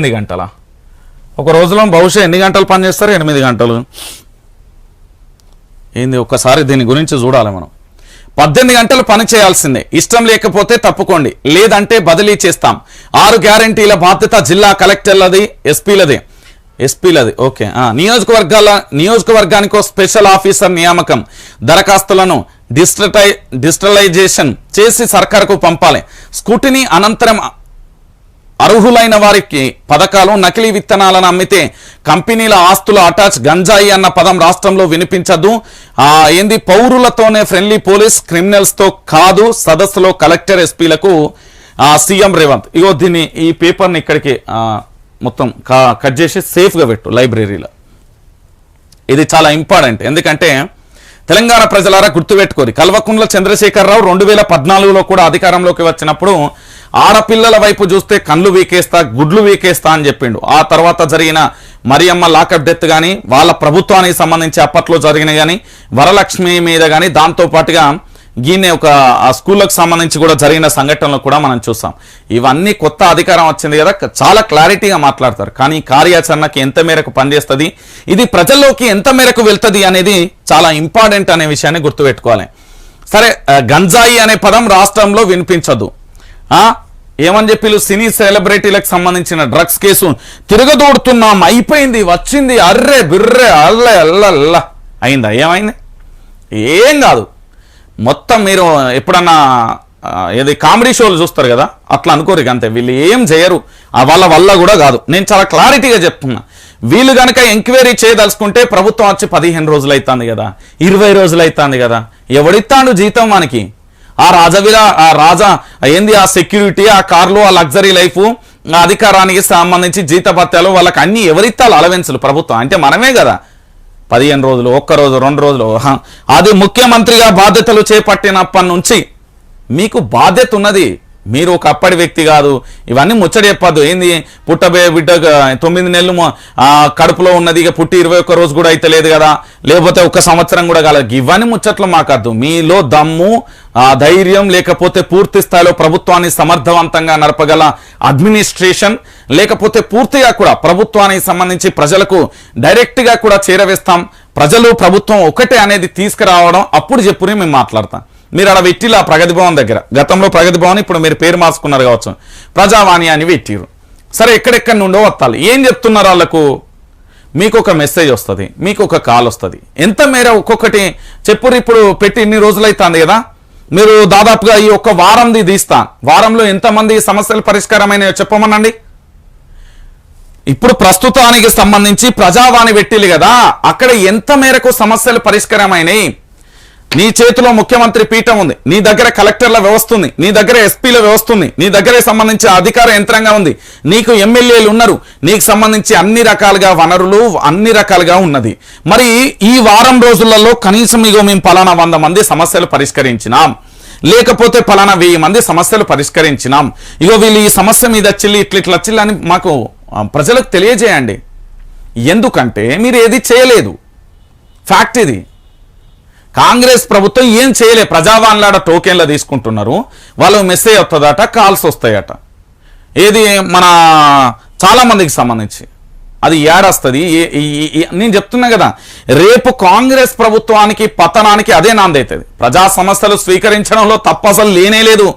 ఎనిమిది గంటల? ఒక రోజులో బహుశా ఎన్ని గంటలు పనిచేస్తారు ఎనిమిది గంటలు. ఏంది ఒక్కసారి దీని గురించి చూడాలి మనం. పద్దెనిమిది గంటలు పని చేయాల్సిందే. ఇష్టం లేకపోతే తప్పుకోండి. లేదంటే బదిలీ చేస్తాం. ఆరు గ్యారంటీల బాధ్యత జిల్లా కలెక్టర్లది ఎస్పీలది. ఎస్పీలది ఓకే. ఆ, నియోజకవర్గాల నియోజకవర్గానికో స్పెషల్ ఆఫీసర్ నియామకం. దరఖాస్తులను డిజిటలై డిజిటలైజేషన్ చేసి సర్కారుకు పంపాలి. స్కూటినీ అనంతరం అర్హులైన వారికి పథకాలు నకిలీ విత్తనాలను అమ్మితే కంపెనీల ఆస్తుల అటాచ్ గంజాయి అన్న పదం రాష్ట్రంలో వినిపించదు. ఆ ఏంది? పౌరులతోనే ఫ్రెండ్లీ పోలీస్ క్రిమినల్స్తో కాదు సదస్సులో కలెక్టర్ ఎస్పీలకు సీఎం రేవంత్. ఇగో దీన్ని ఈ పేపర్ని ఇక్కడికి మొత్తం కా- కట్ చేసి సేఫ్గా పెట్టు లైబ్రరీలో. ఇది చాలా ఇంపార్టెంట్. ఎందుకంటే తెలంగాణ ప్రజలారా గుర్తుపెట్టుకోరు కల్వకుంట్ల చంద్రశేఖరరావు రెండు వేల పద్నాలుగులో కూడా అధికారంలోకి వచ్చినప్పుడు ఆడపిల్లల వైపు చూస్తే కళ్ళు వీకేస్తా గుడ్లు వీకేస్తా అని చెప్పిండు. ఆ తర్వాత జరిగిన మరియమ్మ లాకప్ డెత్ కానీ వాళ్ళ ప్రభుత్వానికి సంబంధించి అప్పట్లో జరిగిన కానీ వరలక్ష్మి మీద కానీ దాంతో పాటుగా ఒక స్కూళ్ళకు సంబంధించి కూడా జరిగిన సంఘటనలు కూడా మనం చూస్తాం ఇవన్నీ కొత్త అధికారం వచ్చింది కదా చాలా క్లారిటీగా మాట్లాడతారు. కానీ కార్యాచరణకి ఎంత మేరకు పనిచేస్తుంది ఇది ప్రజల్లోకి ఎంత మేరకు వెళ్తుంది అనేది చాలా ఇంపార్టెంట్ అనే విషయాన్ని గుర్తుపెట్టుకోవాలి. సరే గంజాయి అనే పదం రాష్ట్రంలో వినిపించదు. ఏమని చెప్పి సినీ సెలబ్రిటీలకు సంబంధించిన డ్రగ్స్ కేసు? తిరగదోడుతున్నాం అయిపోయింది వచ్చింది అర్రే బిర్రే అల్ల అల్ల అల్ల అయిందా? ఏమైంది? ఏం కాదు. మొత్తం మీరు ఎప్పుడన్నా ఏది కామెడీ షోలు చూస్తారు కదా అట్లా అనుకోరు అంతే. వీళ్ళు ఏం చేయరు. ఆ వాళ్ళ వల్ల కూడా కాదు. నేను చాలా క్లారిటీగా చెప్తున్నా. వీళ్ళు కనుక ఎంక్వైరీ చేయదలుచుకుంటే ప్రభుత్వం వచ్చి పదిహేను రోజులు అవుతుంది కదా. ఇరవై రోజులు అవుతుంది కదా. ఎవడిస్తాడు జీతం మనకి ఆ రాజవిలా ఆ రాజా ఏంది ఆ సెక్యూరిటీ ఆ కార్లు ఆ లగ్జరీ లైఫ్ అధికారానికి సంబంధించి జీతభత్యాలు వాళ్ళకి అన్ని ఎవరిత్తాలు అలవెన్సులు ప్రభుత్వం? అంటే మనమే కదా. పదిహేను రోజులు ఒక్క రోజు రెండు రోజులు అది ముఖ్యమంత్రిగా బాధ్యతలు చేపట్టినప్పటి నుంచి మీకు బాధ్యత ఉన్నది. మీరు ఒక అప్పటి వ్యక్తి కాదు. ఇవన్నీ ముచ్చట చెప్పద్దు. ఏంది? పుట్టబే బిడ్డ తొమ్మిది నెలలు కడుపులో ఉన్నది. ఇక పుట్టి ఇరవై ఒక్క రోజు కూడా అయితే లేదు కదా. లేకపోతే ఒక సంవత్సరం కూడా కాలేదు. ఇవన్నీ ముచ్చట్లు మాకద్దు. మీలో దమ్ము ధైర్యం లేకపోతే పూర్తి స్థాయిలో ప్రభుత్వాన్ని సమర్థవంతంగా నడపగల అడ్మినిస్ట్రేషన్ లేకపోతే పూర్తిగా కూడా ప్రభుత్వానికి సంబంధించి ప్రజలకు డైరెక్ట్గా కూడా చేరవేస్తాం. ప్రజలు ప్రభుత్వం ఒకటే అనేది తీసుకురావడం అప్పుడు చెప్పుని మేము మాట్లాడతాం. మీరు అక్కడ పెట్టిలా ప్రగతి భవన్ దగ్గర. గతంలో ప్రగతి భవన్ ఇప్పుడు మీరు పేరు మార్చుకున్నారు కావచ్చు. ప్రజావాణి అని పెట్టిరు సరే ఎక్కడెక్కడి నుండో వత్తాలి. ఏం చెప్తున్నారు వాళ్ళకు మీకు ఒక మెసేజ్ వస్తుంది. మీకు ఒక కాల్ వస్తుంది. ఎంత మేర ఒక్కొక్కటి చెప్పురు ఇప్పుడు పెట్టి ఇన్ని రోజులు అవుతుంది కదా. మీరు దాదాపుగా ఈ ఒక్క వారంది తీస్తా. వారంలో ఎంతమంది సమస్యలు పరిష్కారమైన చెప్పమనండి. ఇప్పుడు ప్రస్తుతానికి సంబంధించి ప్రజావాణి పెట్టిలు కదా. అక్కడ ఎంత మేరకు సమస్యలు పరిష్కారమైనాయి? నీ చేతిలో ముఖ్యమంత్రి పీఠం ఉంది. నీ దగ్గర కలెక్టర్ల వ్యవస్థ ఉంది. నీ దగ్గర ఎస్పీల వ్యవస్థ ఉంది. నీ దగ్గరే సంబంధించి అధికార యంత్రాంగం ఉంది. నీకు ఎమ్మెల్యేలు ఉన్నారు. నీకు సంబంధించి అన్ని రకాలుగా వనరులు అన్ని రకాలుగా ఉన్నది. మరి ఈ వారం రోజులలో కనీసం ఇగో మేము పలానా వంద మంది సమస్యలు పరిష్కరించినాం. లేకపోతే పలానా వెయ్యి మంది సమస్యలు పరిష్కరించినాం. ఇగో వీళ్ళు ఈ సమస్య మీద వచ్చిల్లి ఇట్ల ఇట్లా చిల్లి అని మాకు ప్రజలకు తెలియజేయండి. ఎందుకంటే మీరు ఏది చేయలేదు. ఫ్యాక్ట్ ఇది. కాంగ్రెస్ ప్రభుత్వం ఏం చేయలే? ప్రజావాన్లాడ టోకెన్లు తీసుకుంటున్నారు. వాళ్ళు మెసేజ్ వస్తుందట కాల్స్ వస్తాయట. ఏది మన చాలామందికి సంబంధించి. అది ఏడొస్తుంది. నేను చెప్తున్నా కదా రేపు కాంగ్రెస్ ప్రభుత్వానికి పతనానికి అదే నాందవుతుంది ప్రజా సమస్యలు స్వీకరించడంలో తప్ప అసలు లేనే లేదు.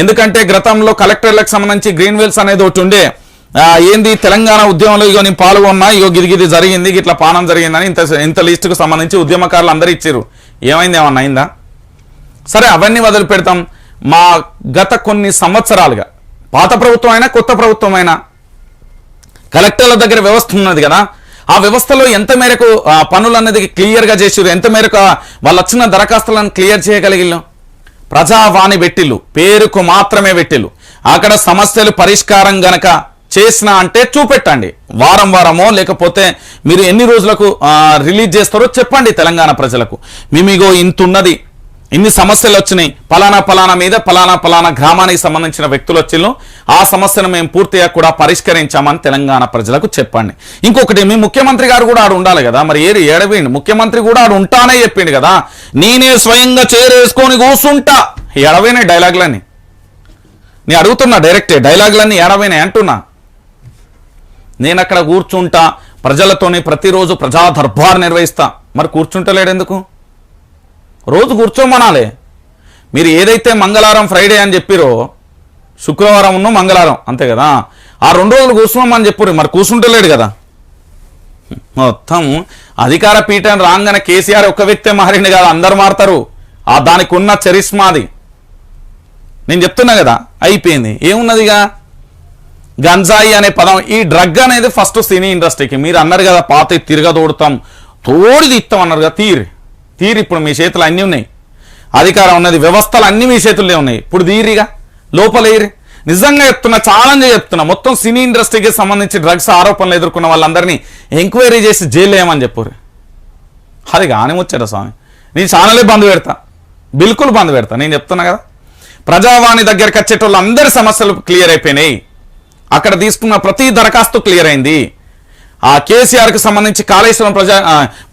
ఎందుకంటే గతంలో కలెక్టర్లకు సంబంధించి గ్రీన్ వెల్స్ అనేది ఒకటి ఉండే. ఏంది తెలంగాణ ఉద్యమంలో ఇగో నేను పాల్గొన్నా ఇగో గిరిగిరి జరిగింది ఇట్లా పానం జరిగిందని ఇంత ఇంత లిస్టుకు సంబంధించి ఉద్యమకారులు అందరూ ఇచ్చారు ఏమైంది? ఏమన్నా అయిందా? సరే అవన్నీ వదిలిపెడతాం మా గత కొన్ని సంవత్సరాలుగా పాత ప్రభుత్వం అయినా కొత్త ప్రభుత్వం అయినా కలెక్టర్ల దగ్గర వ్యవస్థ ఉన్నది కదా. ఆ వ్యవస్థలో ఎంత మేరకు పనులు అనేది క్లియర్గా చేసారు ఎంత మేరకు వాళ్ళు వచ్చిన దరఖాస్తులను క్లియర్ చేయగలిగిల్లు ప్రజావాణి పెట్టిల్లు పేరుకు మాత్రమే పెట్టిల్లు అక్కడ సమస్యలు పరిష్కారం గనక చేసినా అంటే చూపెట్టండి. వారం వారమో లేకపోతే మీరు ఎన్ని రోజులకు రిలీజ్ చేస్తారో చెప్పండి తెలంగాణ ప్రజలకు. మేమిగో ఇంత ఉన్నది ఇన్ని సమస్యలు వచ్చినాయి. పలానా పలానా మీద పలానా పలానా గ్రామానికి సంబంధించిన వ్యక్తులు వచ్చిళ్ళు. ఆ సమస్యను మేము పూర్తిగా కూడా పరిష్కరించామని తెలంగాణ ప్రజలకు చెప్పండి. ఇంకొకటి మీ ముఖ్యమంత్రి గారు కూడా ఆడు ఉండాలి కదా? మరి ఏది? ఏడవేయండి ముఖ్యమంత్రి కూడా ఆడు ఉంటానే చెప్పిండు కదా? నేనే స్వయంగా చేరేసుకొని కూసుంటా. ఎడవైన డైలాగ్లని నేను అడుగుతున్నా డైరెక్టే డైలాగులన్నీ ఎడవైనాయి అంటున్నా. నేను అక్కడ కూర్చుంటా ప్రజలతోనే ప్రతిరోజు ప్రజా దర్బార్ నిర్వహిస్తా. మరి కూర్చుంటలేడు ఎందుకు రోజు కూర్చోమనాలే. మీరు ఏదైతే మంగళవారం ఫ్రైడే అని చెప్పిరో శుక్రవారం ఉన్న మంగళవారం అంతే కదా? ఆ రెండు రోజులు కూర్చోమని చెప్పారు మరి కూర్చుంటలేడు కదా? మొత్తం అధికార పీఠం రాగానే కేసీఆర్ ఒక్క వ్యక్తే మారిండు కదా అందరు మారుతారు. ఆ దానికి ఉన్న చరిస్మాది. నేను చెప్తున్నా కదా అయిపోయింది. ఏమున్నదిగా? గంజాయి అనే పదం ఈ డ్రగ్ అనేది ఫస్ట్ సినీ ఇండస్ట్రీకి. మీరు అన్నారు కదా పాత తిరగదోడుతాం. తోడి తీస్తాం అన్నారు కదా తీరి. తీరి ఇప్పుడు మీ చేతులు అన్నీ ఉన్నాయి. అధికారం ఉన్నది వ్యవస్థలు అన్నీ మీ చేతుల్లో ఉన్నాయి. ఇప్పుడు తీరిగా లోపలేరి నిజంగా చెప్తున్నా ఛాలెంజ్ చెప్తున్నా మొత్తం సినీ ఇండస్ట్రీకి సంబంధించి డ్రగ్స్ ఆరోపణలు ఎదుర్కొన్న వాళ్ళందరినీ ఎంక్వైరీ చేసి జైలు వేయమని చెప్పారు? అది కానీ వచ్చాడు స్వామి. నేను ఛానలే బంద్ పెడతా. బిల్కుల్ బంద్ పెడతా. నేను చెప్తున్నా కదా. ప్రజావాణి దగ్గరికి వచ్చేటోళ్ళు అందరి సమస్యలు క్లియర్ అయిపోయినాయి. అక్కడ తీసుకున్న ప్రతి దరఖాస్తు క్లియర్ అయింది. ఆ కేసీఆర్కి సంబంధించి కాళేశ్వరం ప్రజా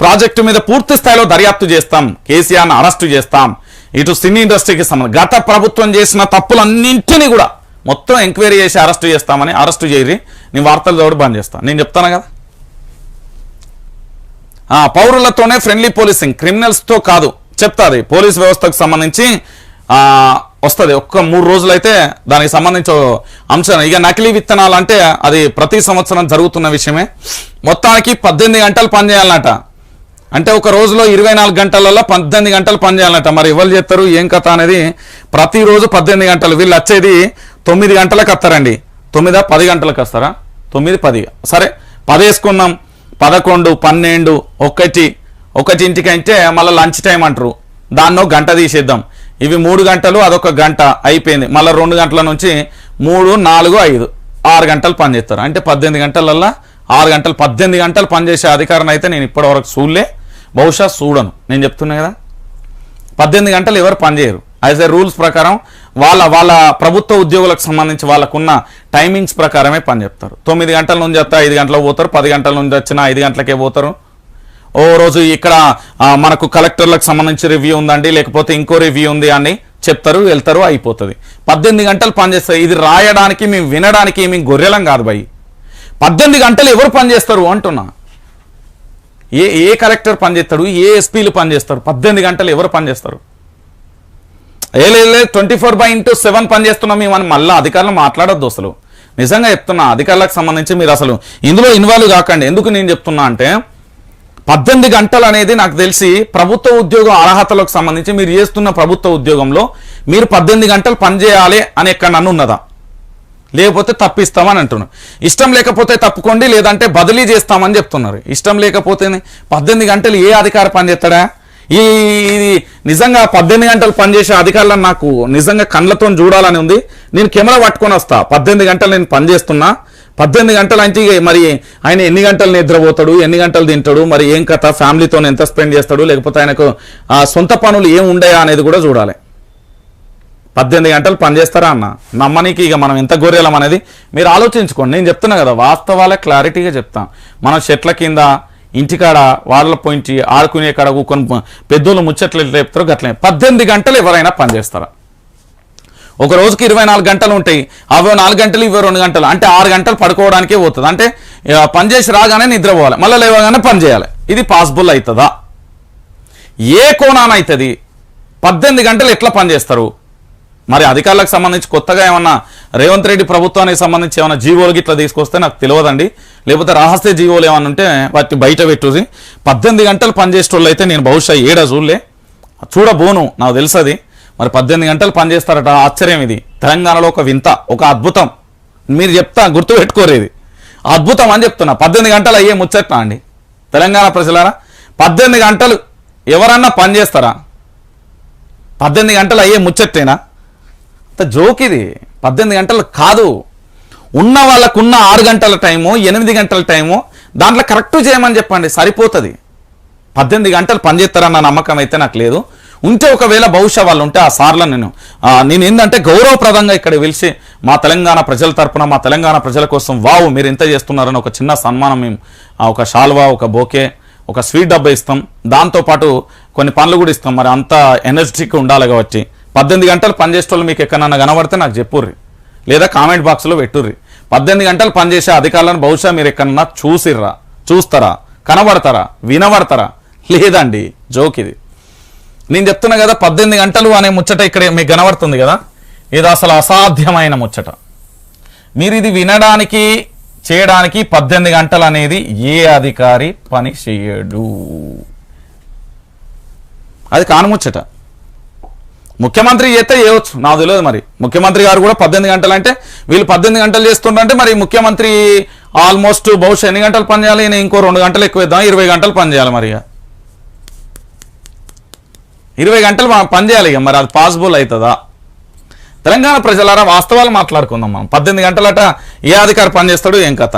ప్రాజెక్టు మీద పూర్తి స్థాయిలో దర్యాప్తు చేస్తాం. కేసీఆర్ను అరెస్టు చేస్తాం. ఇటు సినీ ఇండస్ట్రీకి సంబంధించి గత ప్రభుత్వం చేసిన తప్పులన్నింటినీ కూడా మొత్తం ఎంక్వైరీ చేసి అరెస్టు చేస్తామని అరెస్టు చేయరి నేను వార్తలు చోటు బంద్ చేస్తాను. నేను చెప్తాను కదా? పౌరులతోనే ఫ్రెండ్లీ పోలీసింగ్ క్రిమినల్స్తో కాదు. చెప్తాది పోలీస్ వ్యవస్థకు సంబంధించి వస్తుంది. ఒక్క మూడు రోజులైతే దానికి సంబంధించి అంశం. ఇక నకిలీ విత్తనాలు అంటే అది ప్రతి సంవత్సరం జరుగుతున్న విషయమే. మొత్తానికి పద్దెనిమిది గంటలు పనిచేయాలన్నట. అంటే ఒక రోజులో ఇరవై నాలుగు గంటలలో పద్దెనిమిది గంటలు పనిచేయాలన్నట. మరి ఎవరు చేస్తారు? ఏం కథ అనేది ప్రతిరోజు పద్దెనిమిది గంటలు. వీళ్ళు వచ్చేది తొమ్మిది గంటలకు వస్తారండి. తొమ్మిదా పది గంటలకు వస్తారా? తొమ్మిది పది. సరే పది వేసుకున్నాం పదకొండు పన్నెండు ఒకటి. ఒకటి ఇంటికి మళ్ళీ లంచ్ టైం అంటారు. దాన్నో గంట తీసేద్దాం. ఇవి మూడు గంటలు అదొక గంట అయిపోయింది. మళ్ళీ రెండు గంటల నుంచి మూడు నాలుగు ఐదు ఆరు గంటలు పనిచేస్తారు అంటే పద్దెనిమిది గంటలల్లా ఆరు గంటలు పద్దెనిమిది గంటలు పనిచేసే అధికారం అయితే నేను ఇప్పటివరకు చూడలే. బహుశా చూడను. నేను చెప్తున్నా కదా. పద్దెనిమిది గంటలు ఎవరు పనిచేయరు యాజ్ ఏ రూల్స్ ప్రకారం వాళ్ళ వాళ్ళ ప్రభుత్వ ఉద్యోగులకు సంబంధించి వాళ్ళకున్న టైమింగ్స్ ప్రకారమే పని చెప్తారు తొమ్మిది గంటల నుంచి వస్తే ఐదు గంటలకు పోతారు పది గంటల నుంచి వచ్చిన ఐదు గంటలకే పోతారు. ఓ రోజు ఇక్కడ మనకు కలెక్టర్లకు సంబంధించి రివ్యూ ఉందండి లేకపోతే ఇంకో రివ్యూ ఉంది అని చెప్తారు వెళ్తారు అయిపోతుంది. పద్దెనిమిది గంటలు పనిచేస్తారు. ఇది రాయడానికి మేము వినడానికి మేము గొర్రెలం కాదు భయ్. పద్దెనిమిది గంటలు ఎవరు పనిచేస్తారు అంటున్నా. ఏ ఏ కలెక్టర్ పనిచేస్తాడు ఏ ఎస్పీలు పనిచేస్తారు? పద్దెనిమిది గంటలు ఎవరు పనిచేస్తారు? ఏ లేదు twenty four by into seven పనిచేస్తున్నాం మేము అని మళ్ళీ అధికారులు మాట్లాడద్దు అసలు. నిజంగా చెప్తున్నా అధికారులకు సంబంధించి మీరు అసలు ఇందులో ఇన్వాల్వ్ కాకండి. ఎందుకు నేను చెప్తున్నా అంటే పద్దెనిమిది గంటలు అనేది నాకు తెలిసి ప్రభుత్వ ఉద్యోగం అర్హతలకు సంబంధించి మీరు చేస్తున్న ప్రభుత్వ ఉద్యోగంలో మీరు పద్దెనిమిది గంటలు పనిచేయాలి అని ఎక్కడ నన్ను ఉన్నదా? లేకపోతే తప్పిస్తామని అంటున్నారు ఇష్టం లేకపోతే తప్పుకోండి లేదంటే బదిలీ చేస్తామని చెప్తున్నారు. ఇష్టం లేకపోతే పద్దెనిమిది గంటలు ఏ అధికారి పనిచేస్తాడా ఈ ఇది నిజంగా పద్దెనిమిది గంటలు పనిచేసే అధికారులను నాకు నిజంగా కళ్ళతో చూడాలని ఉంది. నేను కెమెరా పట్టుకొని వస్తా. పద్దెనిమిది గంటలు నేను పనిచేస్తున్నా పద్దెనిమిది గంటలు అంటే ఇక మరి ఆయన ఎన్ని గంటలు నిద్రపోతాడు ఎన్ని గంటలు తింటాడు మరి ఏం కథ ఫ్యామిలీతో ఎంత స్పెండ్ చేస్తాడు లేకపోతే ఆయనకు సొంత పనులు ఏం ఉండయా అనేది కూడా చూడాలి. పద్దెనిమిది గంటలు పనిచేస్తారా అన్న? నమ్మనికి ఇక మనం ఎంత గొర్రెలం అనేది మీరు ఆలోచించుకోండి. నేను చెప్తున్నా కదా వాస్తవాలే క్లారిటీగా చెప్తాం. మనం చెట్ల కింద ఇంటికాడ వాళ్ళ పోయించి ఆడుకునే కాడ కూకొని పెద్దోళ్ళు ముచ్చట్లు ఎట్లా చెప్తారో గట్లనే. పద్దెనిమిది గంటలు ఎవరైనా పనిచేస్తారా ఒక రోజుకి ఇరవై నాలుగు గంటలు ఉంటాయి. అవి నాలుగు గంటలు ఇరవై రెండు గంటలు. అంటే ఆరు గంటలు పడుకోవడానికే పోతుంది. అంటే పని చేసి రాగానే నిద్రపోవాలి. మళ్ళీ లేవగానే పని చేయాలి. ఇది పాసిబుల్ అవుతుందా? ఏ కోణాన అవుతుంది? పద్దెనిమిది గంటలు ఎట్లా పనిచేస్తారు మరి అధికారులకు సంబంధించి కొత్తగా ఏమన్నా రేవంత్ రెడ్డి ప్రభుత్వానికి సంబంధించి ఏమైనా జీవోలు ఇట్లా తీసుకొస్తే నాకు తెలియదండి. లేకపోతే రహస్య జీవోలు ఏమన్నా ఉంటే వాటి బయట పెట్టుది పద్దెనిమిది గంటలు పనిచేసేటోళ్ళు అయితే నేను బహుశా ఏడా చూడలే. చూడబోను నాకు తెలుసది. మరి పద్దెనిమిది గంటలు పనిచేస్తారట ఆశ్చర్యం ఇది. తెలంగాణలో ఒక వింత ఒక అద్భుతం. మీరు చెప్తా గుర్తు పెట్టుకోరేది అద్భుతం అని చెప్తున్నా. పద్దెనిమిది గంటలు అయ్యే ముచ్చట్నా అండి? తెలంగాణ ప్రజలారా పద్దెనిమిది గంటలు ఎవరన్నా పనిచేస్తారా పద్దెనిమిది గంటలు అయ్యే ముచ్చట్టేనా? అంత జోక్ ఇది. పద్దెనిమిది గంటలు కాదు. ఉన్న వాళ్ళకున్న ఆరు గంటల టైము ఎనిమిది గంటల టైము దాంట్లో కరెక్ట్ చేయమని చెప్పండి. సరిపోతుంది. పద్దెనిమిది గంటలు పనిచేస్తారన్న నమ్మకం అయితే నాకు లేదు. ఉంటే ఒకవేళ బహుశా వాళ్ళు ఉంటే ఆ సార్లను నేను నేను ఏంటంటే గౌరవప్రదంగా ఇక్కడ పిలిచి మా తెలంగాణ ప్రజల తరపున మా తెలంగాణ ప్రజల కోసం వావు మీరు ఎంత చేస్తున్నారని ఒక చిన్న సన్మానం మేము ఒక షాల్వా ఒక బోకే ఒక స్వీట్ డబ్బా ఇస్తాం. దాంతోపాటు కొన్ని పనులు కూడా ఇస్తాం. మరి అంత ఎనర్జెటిక్ ఉండాలి కాబట్టి. పద్దెనిమిది గంటలు పనిచేసే వాళ్ళు మీకు ఎక్కడన్నా కనబడితే నాకు చెప్పుర్రి. లేదా కామెంట్ బాక్స్లో పెట్టుర్రి. పద్దెనిమిది గంటలు పనిచేసే అధికారులను బహుశా మీరు ఎక్కడన్నా చూసిర్రా చూస్తారా కనబడతారా వినబడతారా? లేదండి జోక్ ఇది. నేను చెప్తున్నా కదా పద్దెనిమిది గంటలు అనే ముచ్చట ఇక్కడ మీకు కనబడుతుంది కదా? ఇది అసలు అసాధ్యమైన ముచ్చట. మీరు ఇది వినడానికి చేయడానికి పద్దెనిమిది గంటలు అనేది ఏ అధికారి పని చేయడు. అది కానుముచ్చట ముఖ్యమంత్రి చేస్తే చేయవచ్చు నాకు తెలియదు మరి. ముఖ్యమంత్రి గారు కూడా పద్దెనిమిది గంటలు అంటే వీళ్ళు పద్దెనిమిది గంటలు చేస్తుంటే మరి ముఖ్యమంత్రి ఆల్మోస్ట్ బహుశా ఎన్ని గంటలు పని చేయాలి? ఇంకో రెండు గంటలు ఎక్కువ ఇద్దాం ఇరవై గంటలు పని చేయాలి మరి ఇక. ఇరవై గంటలు మనం పని చేయాలి ఇక మరి అది పాసిబుల్ అవుతుందా? తెలంగాణ ప్రజలారా వాస్తవాలు మాట్లాడుకుందాం మనం. పద్దెనిమిది గంటలట ఏ అధికారి పని చేస్తాడు ఏం కథ?